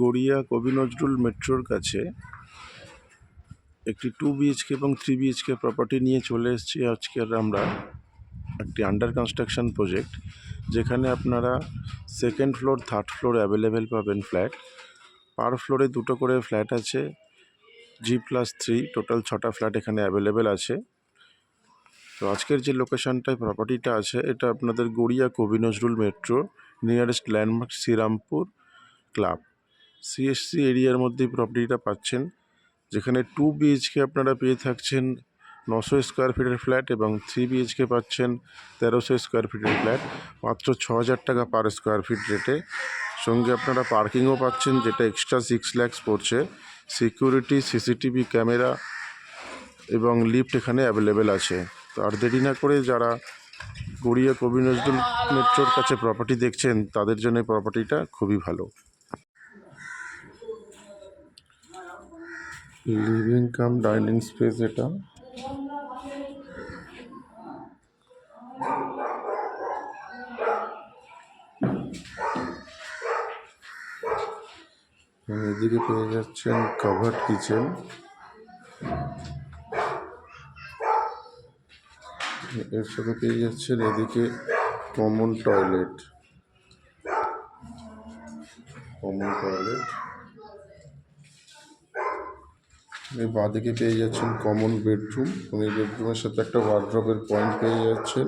গড়িয়া কবি নজরুল মেট্রোর কাছে একটি টু বিএইচকে এবং থ্রি বিএইচকে প্রপার্টি নিয়ে চলে এসেছি আজকের আমরা একটি আন্ডার কনস্ট্রাকশন প্রজেক্ট যেখানে আপনারা second floor third floor available পাবেন ফ্ল্যাট পার ফ্লোরে দুটো করে ফ্ল্যাট আছে জি প্লাস থ্রি টোটাল ছটা ফ্ল্যাট এখানে অ্যাভেলেবেল আছে। তো আজকের যে লোকেশনটায় প্রপার্টিটা আছে, এটা আপনাদের Garia Kavi Nazrul metro nearest landmark Shrirampur club CSC এরিয়ার মধ্যে প্রপার্টিটা পাচ্ছেন। যেখানে টু বিএইচকে আপনারা পেয়ে থাকছেন, নশো স্কোয়ার ফিটের ফ্ল্যাট এবং থ্রি বিএইচকে পাচ্ছেন, তেরোশো স্কোয়ার ফিটের ফ্ল্যাট মাত্র ছ হাজার টাকা পার স্কোয়ার ফিট রেটে সঙ্গে আপনারা পার্কিংও পাচ্ছেন, যেটা এক্সট্রা সিক্স ল্যাক্স পড়ছে। সিকিউরিটি সিসিটিভি ক্যামেরা এবং লিফট এখানে অ্যাভেলেবেল আছে। তো আর দেরি না করে যারা গড়িয়া কবি নজরুল মেট্রোর কাছে প্রপার্টি দেখছেন, তাদের জন্য প্রপার্টিটা খুবই ভালো। লিভিং কাম ডাইনিং স্পেস এটা। এদিকে পেয়ে যাচ্ছেন কাভার্ড কিচেন এর সাথে পেয়ে যাচ্ছেন এদিকে কমন টয়লেট কমন টয়লেট এই বাঁদিকে পেয়ে যাচ্ছেন কমন বেডরুম এই বেডরুমের সাথে একটা ওয়ার্ড্রপের পয়েন্ট পেয়ে যাচ্ছেন।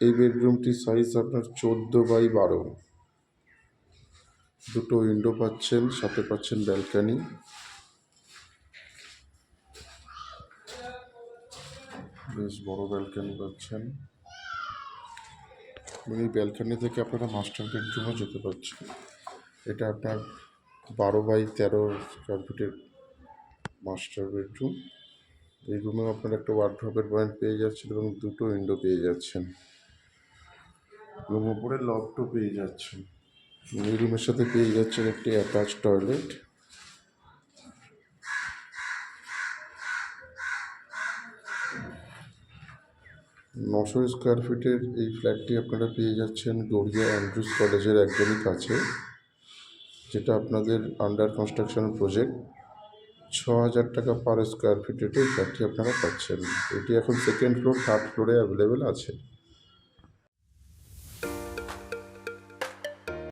এই বেডরুমটির সাইজ আপনার চোদ্দ বাই বারো। দুটো উইন্ডো পাচ্ছেন, সাথে পাচ্ছেন ব্যালকানি বেশ বড় ব্যালকানি পাচ্ছেন। এই ব্যালকানি থেকে আপনারা মাস্টার বেডরুমও যেতে পারছেন। এটা আপনার বারো বাই তেরো স্কোয়ার ফিটের মাস্টার বেডরুম। এই রুমেও আপনারা একটা ওয়ার্ড্রপের পয়েন্ট পেয়ে যাচ্ছেন এবং দুটো উইন্ডো পেয়ে যাচ্ছেন। এবং উপরে লকটও পেয়ে যাচ্ছেন। এই রুমের সাথে পেয়ে যাচ্ছেন একটি অ্যাটাচ টয়লেট নশো স্কোয়ার ফিটের এই ফ্ল্যাটটি আপনারা পেয়ে যাচ্ছেন গড়িয়া অ্যান্ড্রুজ কলেজের একদমই কাছে, যেটা আপনাদের আন্ডার কনস্ট্রাকশন প্রজেক্ট ছ হাজার টাকা পার স্কোয়ার ফিট রেটে ফ্ল্যাটটি আপনারা পাচ্ছেন। এটি এখন সেকেন্ড ফ্লোর থার্ড ফ্লোরে অ্যাভেলেবেল আছে।